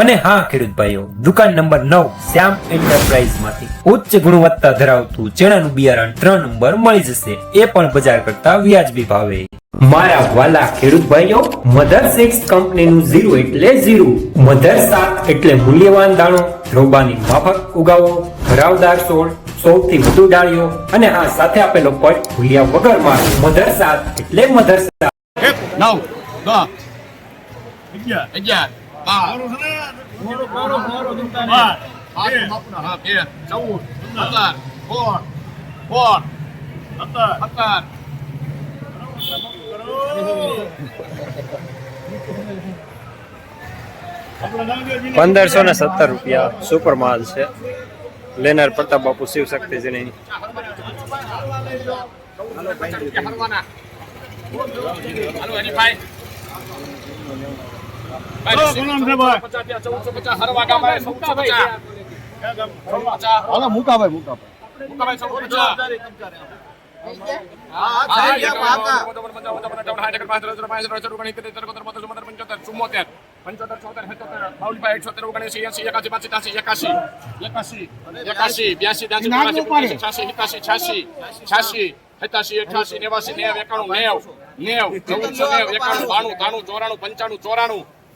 અને હા ખેડૂત ભાઈઓ દુકાન નંબર નવ, શ્યામ એન્ટરપ્રાઇઝમાંથી ઉચ્ચ ગુણવત્તા ધરાવતું ચણાનું બિયારણ ત્રણ નંબર મળી જશે. એ પણ બજાર કરતા વ્યાજબી ભાવે. મારા વાલા ખેડૂત ભાઈઓ મધર સિક્સ કંપનીનું ઝીરો એટલે ઝીરો. મધર સાત એટલે મૂલ્યવાન દાણો. રોબાની માફક ઉગાવો ભરાવદાર છોડ સૌથી વધુ ડાળીઓ અને હા, સાથે આપેલો પટ ભૂલ્યા વગરમાં મધર સાત એટલે મધર સાત. નવ, દસ, અગિયાર બાર પંદરસો ને સત્તર રૂપિયા સુપર માલ છે. લેનાર પ્રતાપ બાપુ શિવ શક્તિ જેની હરવાના હાલો હરીભાઈ પચાસ ત્યાં ચૌદસો પચાસ હરવા ગામ આવે ચૌદસો પચાસ પચાસ હાલો મુકાભાઈ મુકાભાઈ મુકાભાઈ ચૌદસો પચાસ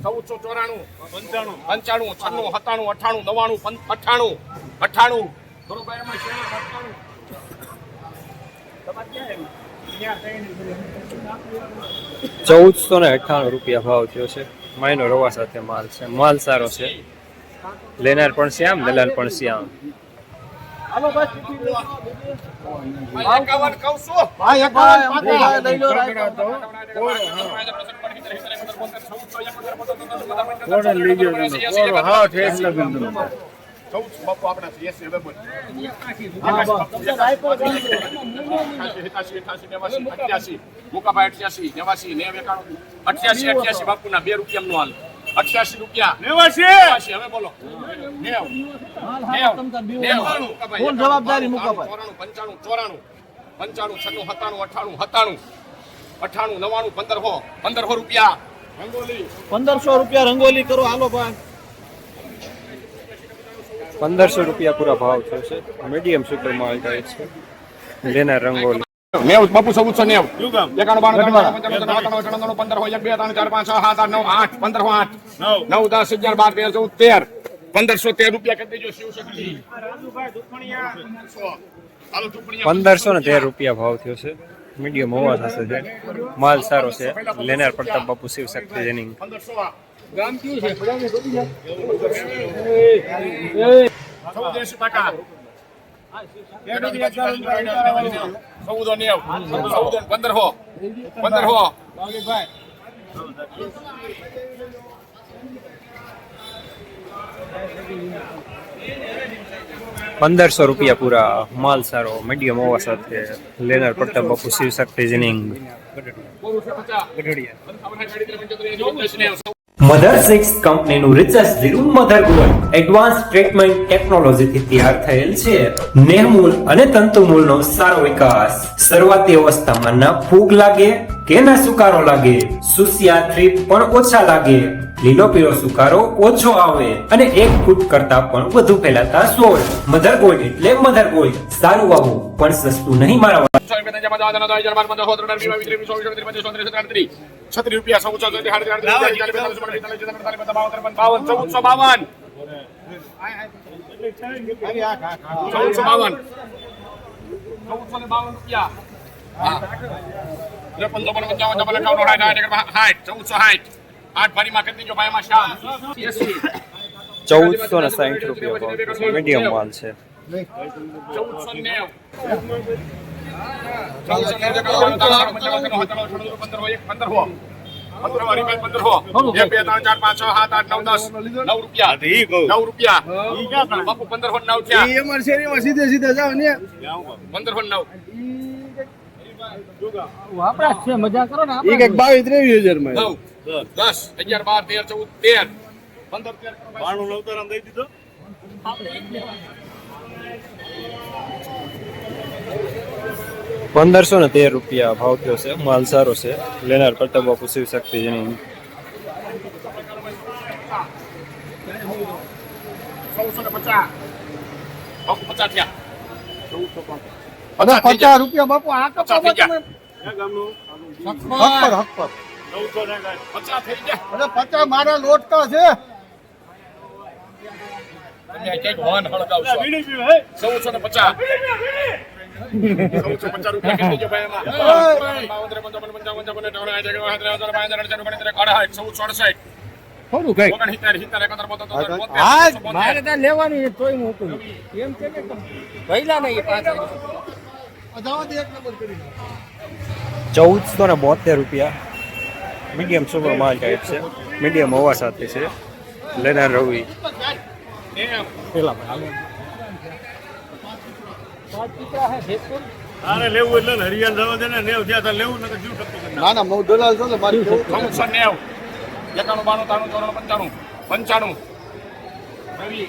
ચૌદસો ચોરાણું પંચાણું પંચાણું છન્નું સત્તાણું અઠાણું નવાણું પં- અઠ્ઠાણું અઠ્ઠાણું બરોબર એમાં છે અઠ્ઠાણું ચૌદસો ને અઠ્ઠાણું રૂપિયા ભાવ થયો છે માયનો રવા સાથે માલ છે માલ સારો છે લેનાર પણ શ્યામ દલાલ પણ શ્યામ છું પાંત્રીસ લઈ લો બાપુના બે રૂપિયા હાલ. અઠ્યાસી રૂપિયા. નેવાસી! હવે બોલો. નેવ. ફૂલ જવાબદારી મુકાભાઈ. ચોરાણું પંચાણું ચોરાણું. પંચાણું છન્નું સત્તાણું અઠાણું સત્તાણું અઠાણું નવાણું પંદર હો રૂપિયા. રંગોલી પંદરસો રૂપિયા રંગોલી કરો હાલો ભાઈ. પંદરસો રૂપિયા પૂરા ભાવ થયો છે. મીડિયમ સુપર માલ કહે છે. લેનાર રંગોલી. નેવ બાપુ ચૌદસો નેવ. એકાણું બાણું ત્રણ પંચાણું સત્તાણું અઠાણું ઓગણત્રીસ, પંદર હોય એક બે ત્રણ ચાર પાંચ છ સાત આઠ નવ આઠ પંદર આઠ. નવ. દસ અગિયાર બાર તેર ચૌદ તેર. પંદરસો તેર રૂપિયા કરી દેજો શિવશક્તિ ચાલો પંદરસો ને તેર રૂપિયા ભાવ થયો છે. મીડિયમ હોવા થશે છે માલ સારો છે. લેનાર પ્રતાપ બાપુ શિવ શક્તિ જેની ચૌદ એંશી ટકા ચૌદો નેવ ચૌદો ને પંદર હો પંદર હો પંદરસો રૂપિયા પૂરા માલ સારો મીડિયમ હોવા સાથે લેનર પ્રતાપ બાપુ શિવ શક્તિ જેનિંગ. મધર સિક્સ કંપનીનું રિસર્ચ ઝીરું મધર ગોલ્ડ એડવાન્સ ટ્રીટમેન્ટ ટેકનોલોજીથી તૈયાર થયેલ છે. નેહમૂલ અને તંતુમૂલનો સારો વિકાસ. શરૂઆતી અવસ્થામાં ના ફૂગ લાગે કે સુકારો લાગે? સુસિયા પણ ઓછા લાગે. લીલો પીળો સુકારો ઓછો આવે અને એક ફૂટ કરતા પણ વધુ ફેલાતા સોળ. મધર ગોલ્ડ એટલે મધર ગોલ્ડ સારું વાવું, પણ સસ્તું નહીં મારા રૂપિયા. ત્રેપન ચોપન પંચાવન છપ્પન અઠાવન સાઠ આઠ સાઠ ચૌદસો સાઠ આઠ ભારીમાં કરી દેજો ભાઈ એમાં એસી ચૌદસો ને. સાઠ રૂપિયા ભાવ મીડિયમ માલ છે ચૌદસો નેવ ચૌદસો નેવ. હો પંદરસો છ ને પંદરસો નવ એ કંઈક બાવીસ ત્રેવીસ હજારમાં. નવ દસ અગિયાર બાર તેર ચૌદ તેર. પંદર તેર પંદરસો ને તેર રૂપિયા ભાવ થયો છે માલ સારો છે. લેનાર પ્રતાપ બાપુ શિવ શક્તિ જેની ચૌદસો ને પચાસ. પચાસ થયા. ચૌદસો પચાસ રૂપિયા બાપુ આ પચાસ થઈ હક પર હક પર પચાસ અરે પચાસ મારા લોટકા છે. તમે ચૌદસો ને પચાસ. ચૌદસો પચાસ રૂપિયા કેટલી જો ભાઈ એમાં. બાવન, ત્રેપન, ચોપન, પંચાવન, છપ્પન, અઠ્ઠાવન, એંસી, એકાવન, ત્રેપન, ચોપન, પંચાવન, અઠ્ઠાવન, ઓગણસિત્તેર, અડસઠ, ચૌદસો ને બોતેર રૂપિયા. મીડિયમ સુપર માલ ટાઈપ છે. મીડિયમ હવા સાથે છે. લેનાર રવિ. ના ના હું દલાલ છું ને મારી ચૌદસો નેવ, એકાણું, બાણું, તાણું ચોરાણું, પંચાણું, પંચાણું. રવિ,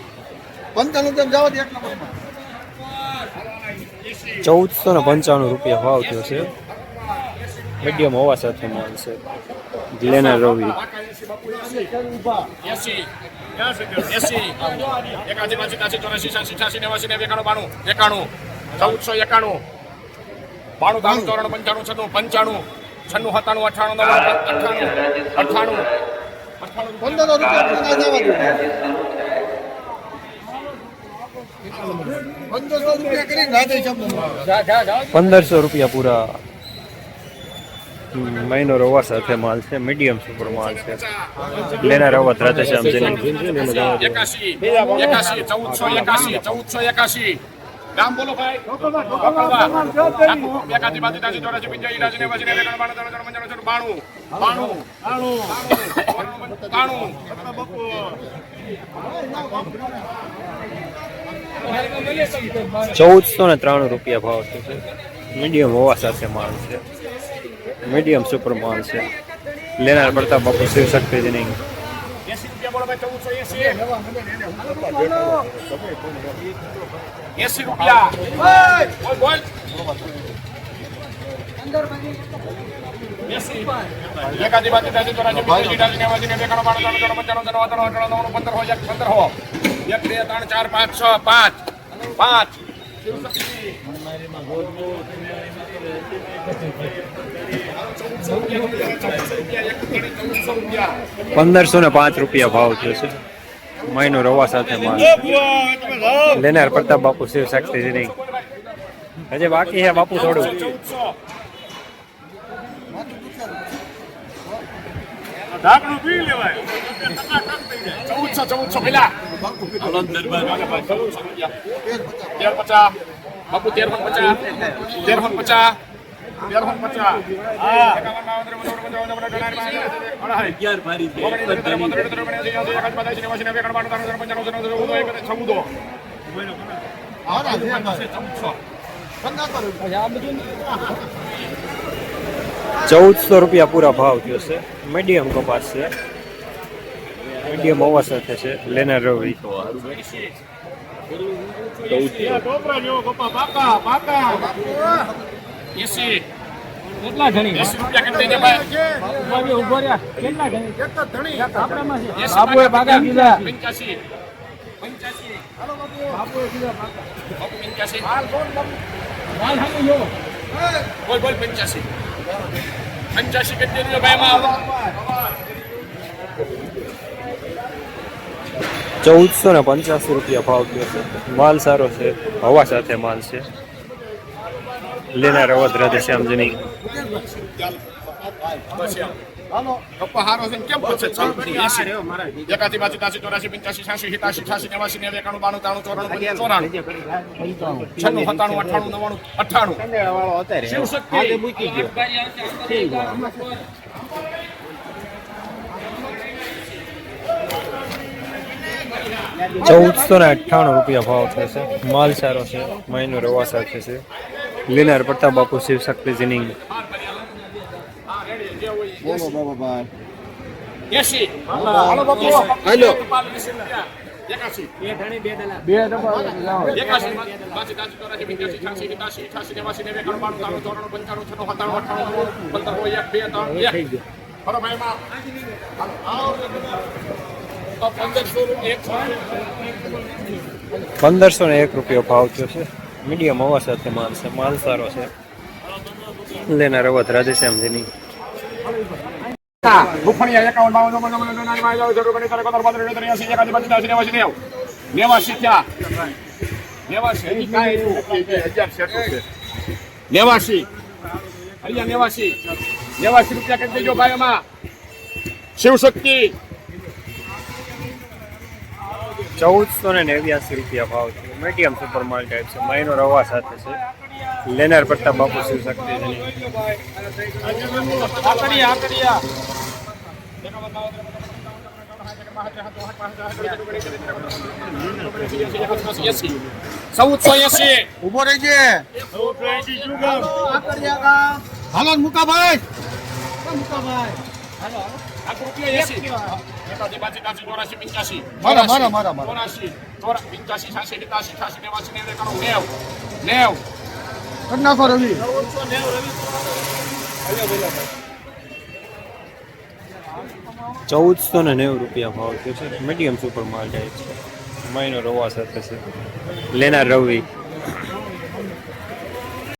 પંચાણું તેમ જાવ એક નંબરમાં ચૌદસો ને પંચાણું રૂપિયા ભાવ થયો છે. મીડિયમ હોવા સાથે માલ છે. લેનાર રવિ. બાણું, ચૌદસો એકાણું બાણું ત્રાણું ચોરાણું પંચાણું છન્નું પંચાણું છન્નું સત્તાણું પૂરા જવા દો. પંદરસો રૂપિયા કરી રાધે શબ્દ પંદરસો રૂપિયા પૂરા. મહિનો રવા સાથે માલ છે મીડિયમ સુપર માલ છે. લેનાર રવા રાધેશ્યામ જેની એકાશી એકાશી. નામ બોલો ભાઈ. બાણું ત્રાણું પંચાણું બાણું. બાણું. બાણું. ચૌદસો ને ત્રાણું રૂપિયા ભાવ થયો છે મીડિયમ હોવા સાથે માલ છે. મીડિયમ સુપર માલ છે. લેનાર પડતા બાપુ શિવ શક્તિ નહીં. એસી રૂપિયા બોલો ભાઈ ચૌદસો એસી એસી રૂપિયા બોલ બોલ એસી એકાદી બાજુ ત્યાંથી ચોરાસી પંચ્યાસી ત્યાંસી નેવાસી નેવું એકાણું બાણું ત્રાણું ચોરાણું પંચાણું છન્નું સત્તાણું અઠ્ઠાણું નવ્વાણું પંદર હો એક પંદર હો એક બે ત્રણ ચાર પાંચ છ પાંચ પાંચ પંદરસો ને પાંચ રૂપિયા ભાવ થયો છે મહિનો રવા સાથે માલ. લેનાર પ્રતાપ બાપુ શિવ શક્તિ જેની. હજી બાકી છે બાપુ થોડું. ચૌદસો ચૌદસો ચૌદસો પેલા તેર પચાસ. બાપુ તેર પણ પચાસ. તેર પણ પચાસ. ચૌદો. ચૌદસો રૂપિયા પૂરા ભાવ થયો છે. મીડિયમ કપાસ છે. મીડિયમ હોવા સાથે છે. લેનાર રવિ એસી. એસી રૂપિયા કેટલી છે. ભાઈ એસી રૂપિયા પંચ્યાસી. પંચ્યાસી. બાપુ. પંચ્યાસી. બોલ બોલ પંચ્યાસી. પંચ્યાસી કેટલી છે ભાઈ એમાં. ચૌદસો ને પંચ્યાસી રૂપિયા ભાવ થયો છે. માલ સારો છે હવા સાથે માલ છે. લેનાર અવધ રાધે શ્યામજીની પપ્પા હારો તાસી ચોરાસી પંચ્યાસી છ્યાસી સિતાસી છ્યાસી નેવાસી નેવ એકાણું બાણું ત્રાણું નવાણું અઠાણું શિવશક્તિ ચૌદસો ને અઠ્ઠાણું રૂપિયા ભાવ થશે. માલ સારો છે, મહિનો રવા સાથે છે લેનાર પ્રતાપ બાપુ શિવ શક્તિ જીનિંગ. બોલો બાબાભાઈ એસી હાલો બાપુ. હાલો. એકાસી બે ડબ્બા લાવો. એકાસી બાસી ત્રાસી ચોરાસી પંચ્યાસી છ્યાસી સિત્યાસી અઠ્યાસી નેવાસી નેવું એકાણું બાણું ત્રાણું ચોરાણું પંચાણું છન્નું સત્તાણું અઠ્ઠાણું પંદર હોય એક બે ત્રણ એક બરો ભાઈ પંદરસો એકસો પંદરસો ને એક રૂપિયો ભાવ થયો છે. મીડિયમ હવા સાથે માલ છે માલ સારો છે. લેનાર રવત રાધેશ્યામ જીનિંગ ગુફણિયા એકાવન બાવન ચોપન ચોપન ચોપન પાંચ બાવન ચોપન પંચાવન ત્રેપન ચોપન ત્રેપન ત્રેસી એકાસી પંચાસી નેવાસી નેવું. નેવાસી થયા નેવાસી હજી કાંઈ નહીં. હજાર છેટું છે. નેવાસી અહીંયા નેવાસી નેવાસી રૂપિયા કરી દેજો ભાઈ એમાં. શિવશક્તિ. ચૌદસો ને નેવ્યાસી રૂપિયા ભાવ છે. મીડિયમ સુપર માલ ટાઈપ છે માઈનો રવા સાથે છે. લેનાર પડતા બાપુ શિવ શક્તિ જીનિંગ આકડિયા આકડિયા ચૌદસો એસી. ઊભો રહેજે. હાલો ને મુકાભાઈ મારા, મારા, મારા, મારા. ચોરાશી ચોરા પંચ્યાસી છ્યાસી સિત્યાસી અઠ્યાસી નેવાસી નેવું એકાણું નેવ નેવ કરી નાખો રવિ ચૌદસો ને નેવું રૂપિયા ભાવ થયો છે. મીડિયમ સુપર માલ જાય છે. મહિનો રવા સાથે છે. લેનાર રવિ